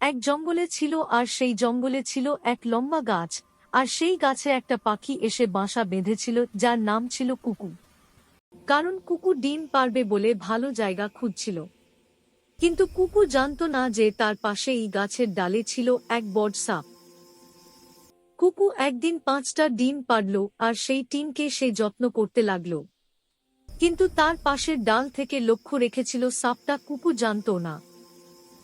এক জঙ্গলে ছিল আর সেই জঙ্গলে ছিল এক লম্বা গাছ, আর সেই গাছে একটা পাখি এসে বাসা বেঁধেছিল, যার নাম ছিল কুকু কারণ কুকু ডিম পারবে বলে ভালো জায়গা খুঁজছিল। কিন্তু কুকু জানত না যে তার পাশে এই গাছের ডালে ছিল এক বড সাপ। কুকু একদিন পাঁচটা ডিম পারল, আর সেই টিমকে সে যত্ন করতে লাগল। কিন্তু তার পাশের ডাল থেকে লক্ষ্য রেখেছিল সাপটা, কুকু জানত না।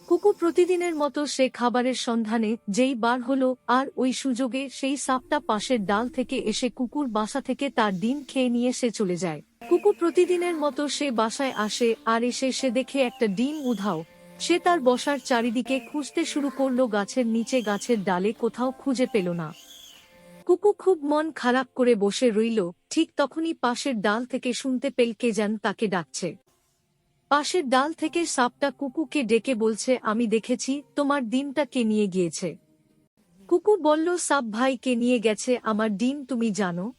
কুকু প্রতিদিনের মতো সে খাবারের সন্ধানে যেই বার হলো, আর ওই সুযোগে সেই সাপটা পাশের ডাল থেকে এসে কুকুর বাসা থেকে তার ডিম খেয়ে নিয়ে সে চলে যায়। কুকু প্রতিদিনের মতো সে বাসায় আসে, আর এসে সে দেখে একটা ডিম উধাও। সে তার বসার চারিদিকে খুঁজতে শুরু করল, গাছের নিচে গাছের ডালে কোথাও খুঁজে পেল না। কুকু খুব মন খারাপ করে বসে রইল, ঠিক তখনই পাশের ডাল থেকে শুনতে পেল কে যেন তাকে ডাকছে। পাশের ডাল থেকে সাপটা কুকুকে ডেকে বলছে, আমি দেখেছি, তোমার ডিমটা কে নিয়ে গিয়েছে? কুকু বলল, সাপ ভাই কে নিয়ে গেছে, আমার ডিম তুমি জানো?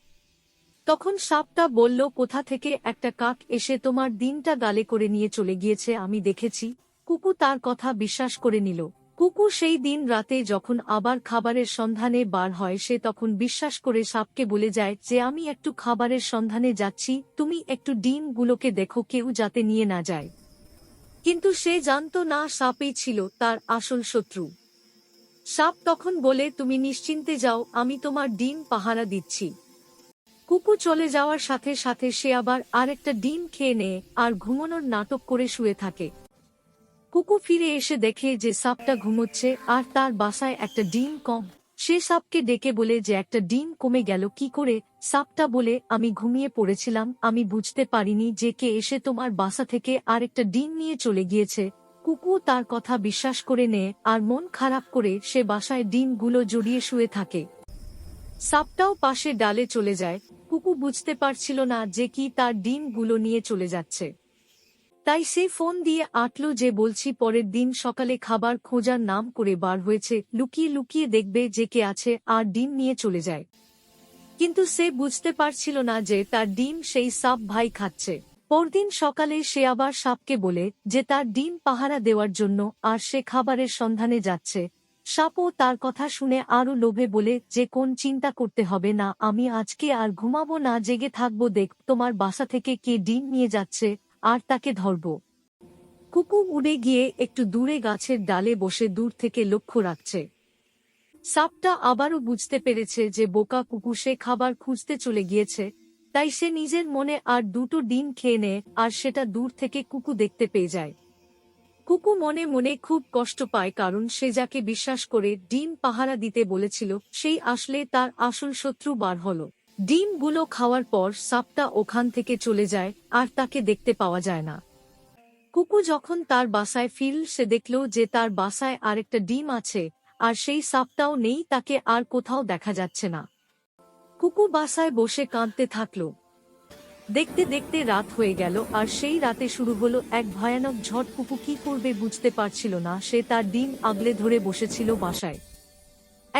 তখন সাপটা বলল, কোথা থেকে একটা কাক এসে তোমার দিনটা গালে করে নিয়ে চলে গিয়েছে, আমি দেখেছি। কুকু তার কথা বিশ্বাস করে নিল। কুকু সেই দিন রাতে যখন আবার খাবারের সন্ধানে বার হয়, সে তখন বিশ্বাস করে সাপকে বলে যায়, যে আমি একটু খাবারের সন্ধানে যাচ্ছি, তুমি একটু ডিমগুলোকে দেখো, কেউ যাতে নিয়ে না যায়। কিন্তু সে জানত না সাপই ছিল তার আসল শত্রু। সাপ তখন বলে, তুমি নিশ্চিন্তে যাও, আমি তোমার ডিম পাহারা দিচ্ছি। কুকু চলে যাওয়ার সাথে সাথে সে আবার আরেকটা ডিম খেয়ে নেয় আর ঘুমানোর নাটক করে শুয়ে থাকে। কুকু ফিরে এসে দেখে যে সাপটা ঘুমোচ্ছে আর তার বাসায় একটা ডিম কম। সে সাপকে ডেকে বলে যে একটা ডিম কমে গেল, কি করে? সাপটা বলে, আমি ঘুমিয়ে পড়েছিলাম, আমি বুঝতে পারিনি যে কে এসে তোমার বাসা থেকে আরেকটা ডিম নিয়ে চলে গিয়েছে। কুকু তার কথা বিশ্বাস করে নেয় আর মন খারাপ করে সে বাসায় ডিমগুলো জড়িয়ে শুয়ে থাকে। সাপটাও পাশে ডালে চলে যায়। কুকু বুঝতে পারছিল না যে কি তার ডিমগুলো নিয়ে চলে যাচ্ছে। তাই সে ফোন দিয়ে আটল যে বলছি পরের দিন সকালে খাবার খোঁজার নাম করে বার হয়েছে, লুকিয়ে লুকিয়ে দেখবে যে কে আছে আর ডিম নিয়ে চলে যায়। কিন্তু সে বুঝতে পারছিল না যে তার ডিম সেই সাপ ভাই খাচ্ছে। পরদিন সকালে সে আবার সাপকে বলে যে তার ডিম পাহারা দেওয়ার জন্য আর সে খাবারের সন্ধানে যাচ্ছে। সাপও তার কথা শুনে আরও লোভে বলে যে কোন চিন্তা করতে হবে না, আমি আজকে আর ঘুমাবো না, জেগে থাকব, দেখ তোমার বাসা থেকে কে ডিম নিয়ে যাচ্ছে আর তাকে ধরব। কুকু উড়ে গিয়ে একটু দূরে গাছের ডালে বসে দূর থেকে লক্ষ্য রাখছে। সাপটা আবারও বুঝতে পেরেছে যে বোকা কুকু সে খাবার খুঁজতে চলে গিয়েছে, তাই সে নিজের মনে আর দুটো ডিম খেয়ে নেয় আর সেটা দূর থেকে কুকু দেখতে পেয়ে যায়। কুকু মনে মনে খুব কষ্ট পায় কারণ সে যাকে বিশ্বাস করে ডিম পাহারা দিতে বলেছিল, সেই আসলে তার আসল শত্রু বার হল। ডিমগুলো খাওয়ার পর সাপটা ওখান থেকে চলে যায়, আর তাকে দেখতে পাওয়া যায় না। কুকু যখন তার বাসায় ফিরল, সে দেখল যে তার বাসায় আরেকটা ডিম আছে, আর সেই সাপটাও নেই, তাকে আর কোথাও দেখা যাচ্ছে না। কুকু বাসায় বসে কাঁদতে থাকল। দেখতে দেখতে রাত হয়ে গেল, আর সেই রাতে শুরু হলো এক ভয়ানক ঝড়। কুকু কি করবে বুঝতে পারছিল না, সে তার ডিম আগলে ধরে বসেছিল বাসায়।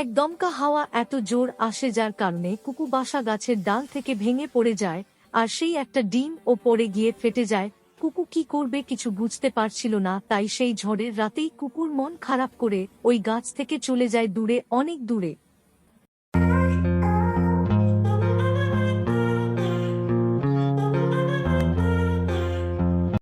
এক দমকা হাওয়া এত জোর আসে যার কারণে কুকু বাসা গাছের ডাল থেকে ভেঙে পড়ে যায়, আর সেই একটা ডিম ও পড়ে গিয়ে ফেটে যায়। কুকু কি করবে কিছু বুঝতে পারছিল না, তাই সেই ঝড়ের রাতেই কুকুর মন খারাপ করে ওই গাছ থেকে চলে যায় দূরে, অনেক দূরে।